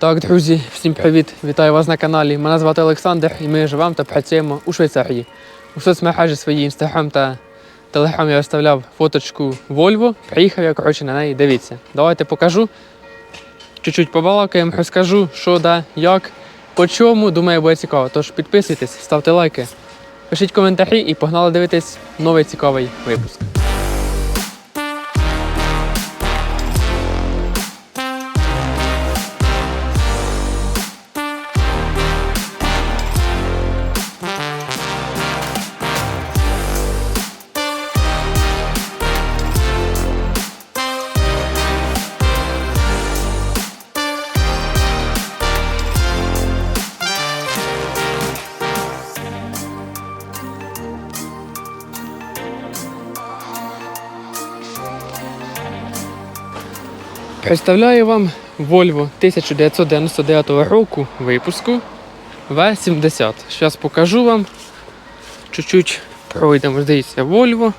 Так, друзі, всім привіт! Вітаю вас на каналі. Мене звати Олександр і ми живемо та працюємо у Швейцарії. У соцмережі свої інстаграм та телеграм я виставляв фоточку Volvo. Приїхав я коротше на неї. Дивіться. Давайте покажу. Чуть-чуть побалакаємо, розкажу, що да, як, по чому. Думаю, буде цікаво. Тож підписуйтесь, ставте лайки, пишіть коментарі і погнали дивитись новий цікавий випуск. Представляю вам Volvo 1999 року випуску V70. Зараз покажу вам. Чуть-чуть пройдемо. Дивіться, Volvo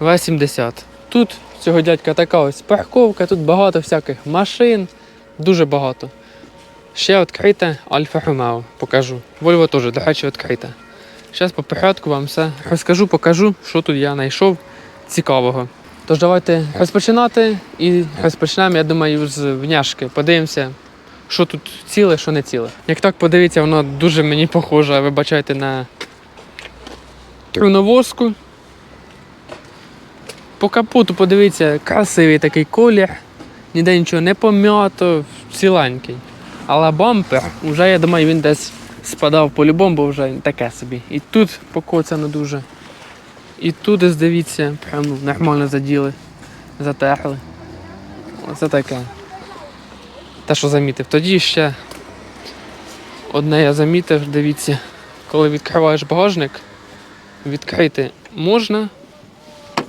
V70. Тут цього дядька така ось парковка, тут багато всяких машин, дуже багато. Ще відкрите Альфа Romeo покажу. Volvo теж, до речі, відкрите. Зараз по порядку вам все розкажу, покажу, що тут я знайшов цікавого. Тож давайте розпочинати і розпочнемо, я думаю, з вняшки. Подивимося, що тут ціле, що не ціле. Як так подивіться, воно дуже мені похоже, вибачайте, на труновозку. По капоту подивіться, красивий такий колір, ніде нічого не пом'ято, ціленький. Але бампер, вже я думаю, він десь спадав по-любому, бо вже таке собі. І тут покоцано дуже. І тут, десь, дивіться, прям ну, нормально заділи, затерли. Оце таке. Те, що замітив. Тоді ще одне я замітив, дивіться, коли відкриваєш багажник, відкрити можна.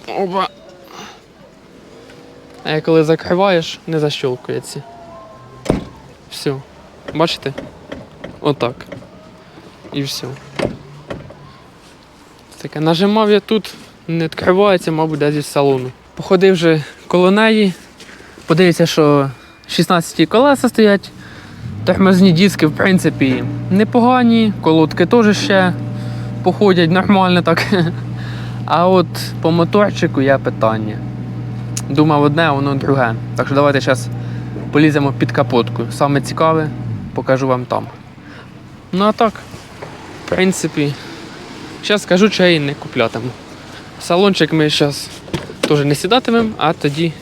Опа. А коли закриваєш, не защолкується. Все. Бачите? Отак. І все. Таке нажимав я тут, не відкривається, мабуть, десь із салону. Походив вже коло неї, подивився, що 16 колеса стоять. Тормозні диски, в принципі, непогані, колодки теж ще походять нормально так. А от по моторчику є питання. Думав одне, а воно друге. Так що давайте зараз поліземо під капотку. Саме цікаве покажу вам там. Ну а так, в принципі, Зараз скажу, що я її не куплятиму. Салончик ми зараз теж не сідатимемо, а тоді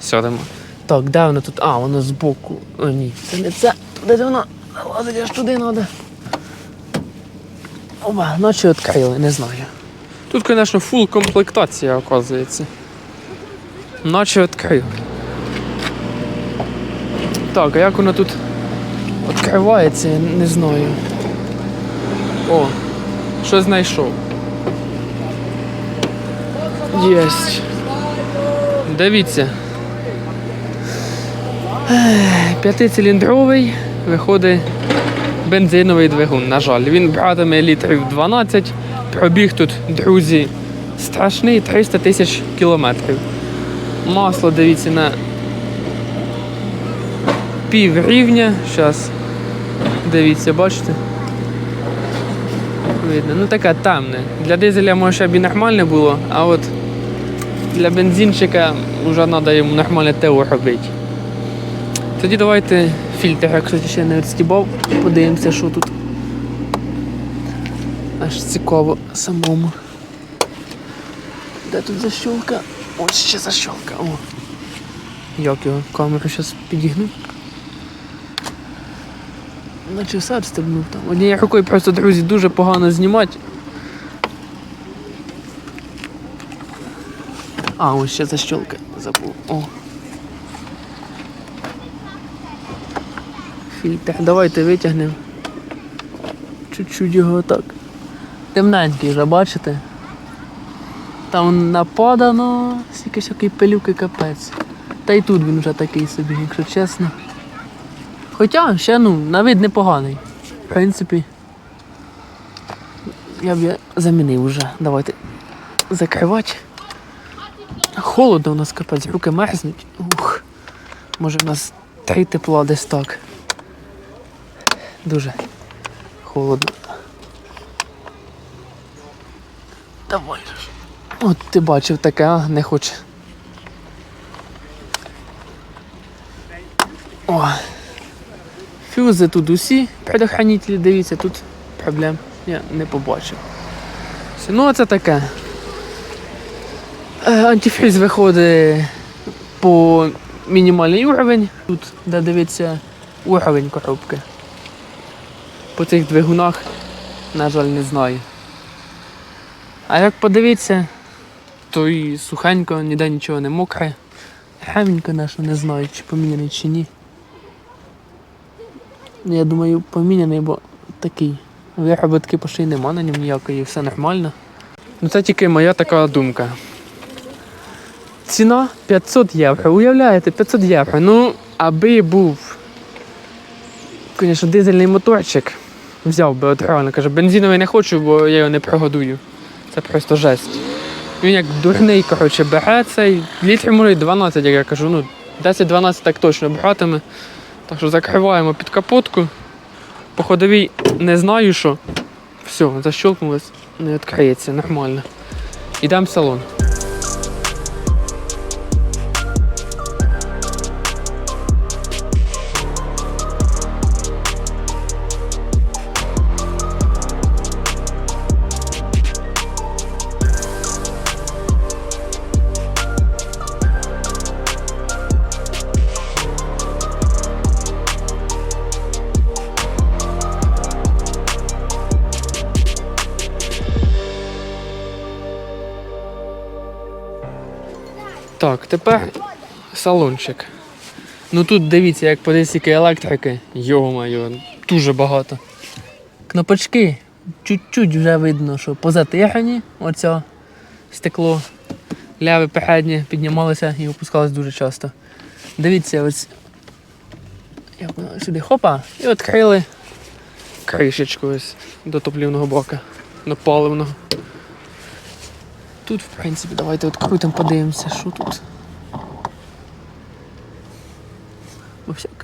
сядемо. Так, де воно тут? А, воно збоку. О, ні, це не це. Туди воно залазить, аж туди треба. Оба, наче відкрили, не знаю. Тут, звісно, фул комплектація, оказується. Наче відкрили. Так, а як воно тут відкривається, я не знаю. О, що знайшов. Єсть. Дивіться. П'ятициліндровий виходить бензиновий двигун, на жаль. Він братиме літрів 12. Пробіг тут, друзі, страшний 300 тисяч кілометрів. Масло, дивіться, на пів рівня. Зараз. Дивіться, бачите? Видно. Ну таке темне. Для дизеля може б і нормально було, а от для бензинчика вже треба йому нормальне ТО робити. Тоді давайте фільтр, я, кстати, ще не відстібав, подивимося, що тут. Аж цікаво самому. Де тут защолка? Ось ще защолка. О. Як його камеру зараз підігну. Наче все відстебнув там. Однією рукою просто, друзі, дуже погано знімати. А, ось ще защолка забув. О. Фільтр. Давайте витягнемо. Чуть-чуть його так. Темненький вже, бачите? Там нападано, стільки всякої пилюки капець. Та й тут він вже такий собі, якщо чесно. Хоча ще ну, на вид непоганий. В принципі. Я б я замінив вже. Давайте закривати. Холодно у нас капець, руки мерзнуть. Ух. Може в нас три тепла десь так. Дуже холодно. Давай. От ти бачив таке, а не хоче. О. Фюзи тут усі предохранителі, дивіться, тут проблем я не побачив. Ну, це таке. Е, Антифриз виходить по мінімальний уровень. Тут, де дивиться уровень коробки. По цих двигунах, на жаль, не знаю. А як подивитися, то і сухенько, ніде нічого не мокре. Гевень, звісно, не знаю, чи поміняний, чи ні. Ну, Я думаю, поміняний, бо такий. Вироботки пошли нема на ньому ніякої, все нормально. Ну це тільки моя така думка. Ціна 500 євро. Уявляєте, 500 євро. Ну, аби був, звісно, дизельний моторчик. Взяв би от реально, каже, бензиновий не хочу, бо я його не прогодую. Це просто жесть. Він як дурний, коротше, бере цей літрів може 12, як я кажу. Ну, 10-12 так точно братиме. Так що закриваємо під капотку. По не знаю що. Все, защелкнулось, не відкриється, нормально. Йдемо в салон. Тепер салончик. Ну тут дивіться, як по десіки електрики. Йо-моє, дуже багато. Кнопочки чуть-чуть вже видно, що позатихані, оце стекло. Ляве переднє піднімалося і опускалось дуже часто. Дивіться, ось як воно сюди хопа, і відкрили кришечку ось до топлівного бака, до паливного. Тут, в принципі, давайте відкрутимо, подивимося, що тут.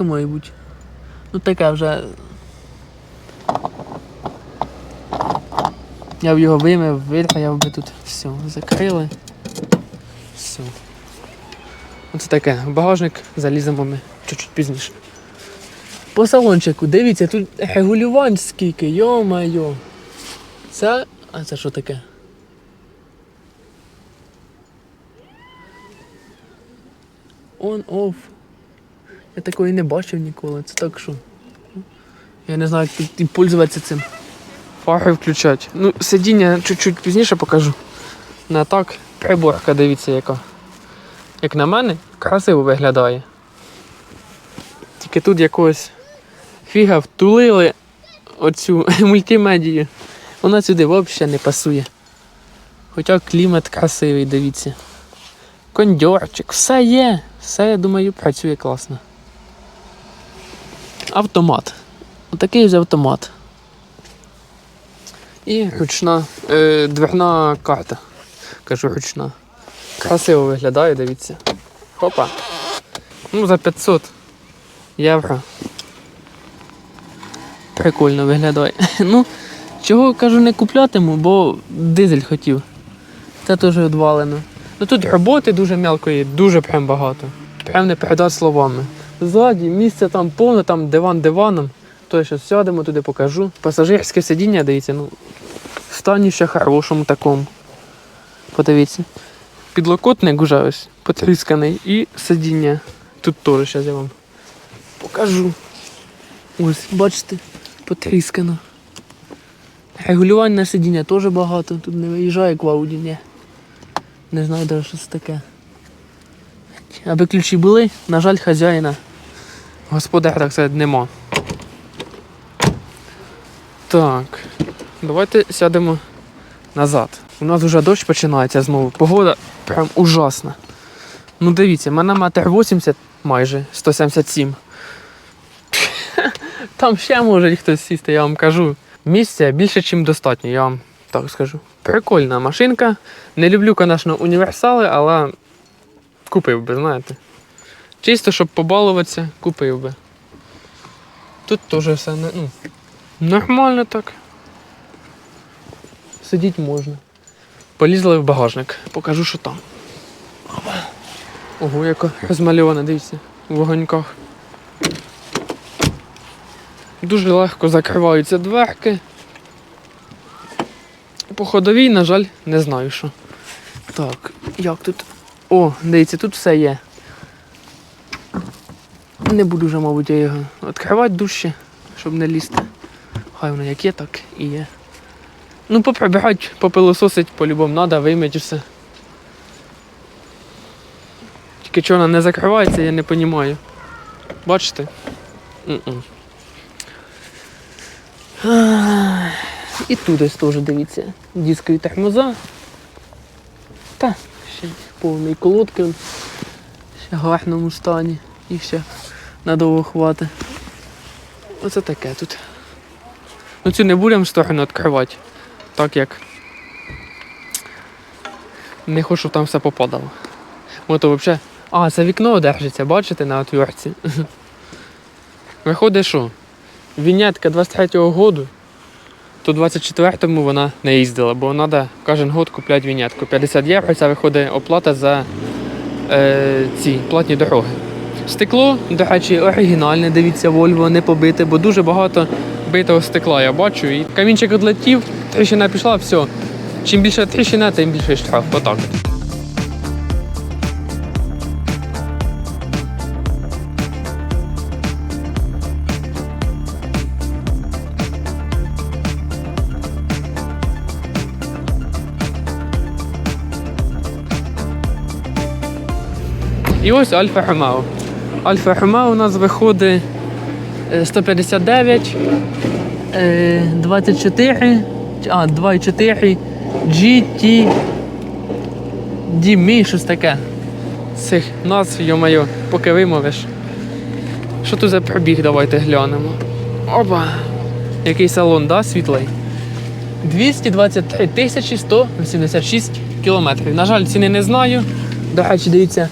Має бути. Ну таке вже. Я б його вимив, вирхаяв би тут. Все, закрили. Все. Оце таке. В багажник заліземо ми чуть-чуть пізніше. По салончику, дивіться, тут регулювань скільки, йо-майо. Це. А це що таке? On, off. Я такої не бачив ніколи. Це так що. Я не знаю, як тут пользуватися цим. Фари включати. Ну, сидіння чуть-чуть пізніше покажу. Не так. Приборка, дивіться, яка. Як на мене, красиво виглядає. Тільки тут якогось фіга втулили оцю мультимедію. Вона сюди взагалі не пасує. Хоча клімат красивий, дивіться. Кондьорчик, все є. Все, я думаю, працює класно. Автомат. Отакий же автомат. І ручна е, дверна карта. Кажу ручна. Красиво виглядає, дивіться. Хопа. Ну, за 500 євро. Прикольно виглядає. Ну, чого кажу не куплятиму, бо дизель хотів. Це теж відвалено. Ну тут роботи дуже мелкої, дуже прям багато. Прям не передати словами. Ззаді місце там повне, там диван диваном. То зараз сядемо туди покажу. Пасажирське сидіння, дивіться, ну, в стані ще хорошому такому. Подивіться. Підлокотник уже ось потрісканий і сидіння. Тут теж зараз я вам покажу. Ось, бачите, потріскано. Регулювань сидіння теж багато, тут не виїжджає як в Ауді, ні. Не знаю навіть, що це таке. Аби ключі були, на жаль, хазяїна. Господар, так сказати, нема. Так. Давайте сядемо назад. У нас вже дощ починається знову. Погода прям ужасна. Ну дивіться, мене метр 80 майже 177. Там ще може хтось сісти, я вам кажу. Місця більше, ніж достатньо, я вам так скажу. Прикольна машинка. Не люблю, звісно, універсали, але купив би, знаєте. Чисто, щоб побалуватися, купив би. Тут теж все ну, нормально так. Сидіти можна. Полізли в багажник, покажу, що там. Ого, яка розмальована, дивіться, в вогоньках. Дуже легко закриваються дверки. По ходовій, на жаль, не знаю що. Так, як тут. О, дивіться, тут все є. Не буду вже, мабуть, я його відкривати дужче, щоб не лізти. Хай воно як є, так і є. Ну, поприбирати, попилососить по-любому треба, вимити все. Тільки чого вона не закривається, я не розумію. Бачите? М-м. Ах, І тут ось теж дивіться. Дискові тормоза. Та, ще повний колодки. Ще в гарному стані. І ще надовго хватить. Оце таке тут. Ну цю не будемо сторону відкривати. Так як. Не хочу, щоб там все попадало. Ось то взагалі. А, це вікно держиться, бачите, на отвертці. Виходить, що? Вінятка 23-го году, то 24-му вона не їздила, бо треба кожен год купляти вінятку. 50 євро це виходить оплата за е, ці платні дороги. Стекло, до речі, оригінальне, дивіться, Volvo, не побите, бо дуже багато битого стекла я бачу. І камінчик відлетів, тріщина пішла, все. Чим більше тріщина, тим більше штраф. Отак. І ось Альфа Ромео. Альфа Ромео у нас виходить е, 159, е, 24, а, 2,4, GT, DMI, щось таке. Цих назв, йо-моє, поки вимовиш. Що тут за пробіг, давайте глянемо. Опа! Який салон, да, світлий? 223 тисячі 186 кілометрів. На жаль, ціни не знаю. До речі, дивіться,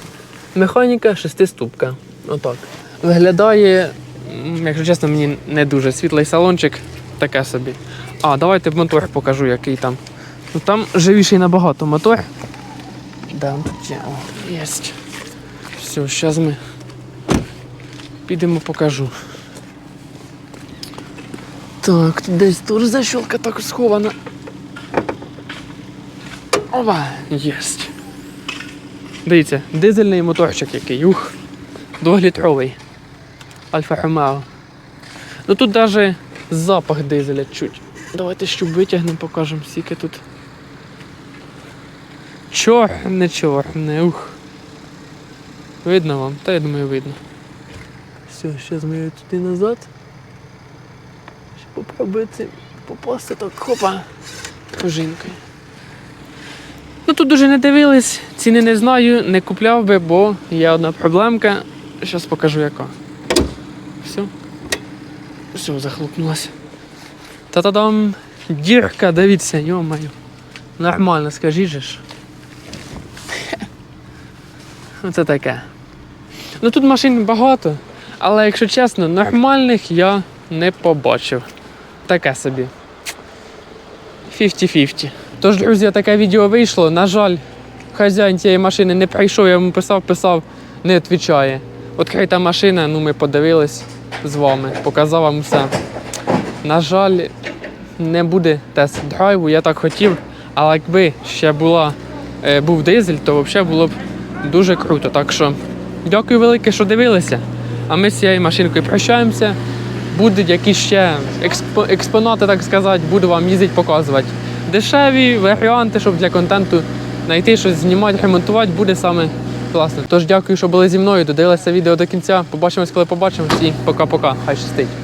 механіка шестиступка. Отак. Виглядає, якщо чесно, мені не дуже світлий салончик, таке собі. А, давайте мотор покажу, який там. Ну там живіший набагато мотор. Да, тут є. О. Все, зараз ми підемо покажу. Так, тут десь теж защелка так схована. Опа, єсть. Дивіться, дизельний моторчик який, ух, двохлітровий. Альфа Ромео. Ну тут навіть запах дизеля чуть. Давайте щоб витягнемо, покажемо, скільки тут. Чорне, чорне, ух. Видно вам? Та я думаю, видно. Все, зараз ми туди назад. Ще попробуйте попасти так, хопа, пожинкою. Ну тут дуже не дивились, ціни не знаю, не купляв би, бо є одна проблемка. Зараз покажу яка. Все. Все, захлопнулося. Та-та-дам! Дірка, дивіться, йо-моє. Нормально, скажіть же ж. Оце таке. Ну тут машин багато, але якщо чесно, нормальних я не побачив. Таке собі. 50-50. Тож, друзі, таке відео вийшло. На жаль, хазяїн цієї машини не прийшов, я йому писав, писав, не відповідає. Відкрита машина, ну ми подивились з вами, показав вам все. На жаль, не буде тест-драйву, я так хотів, але якби ще була, е, був дизель, то взагалі було б дуже круто. Так що дякую велике, що дивилися. А ми з цією машинкою прощаємося. Будуть якісь ще експо- експонати, так сказати, буду вам їздити показувати. Дешеві варіанти, щоб для контенту знайти щось, знімати, ремонтувати, буде саме класно. Тож дякую, що були зі мною. Додивилися відео до кінця. Побачимось, коли побачимось. І пока-пока. Хай щастить.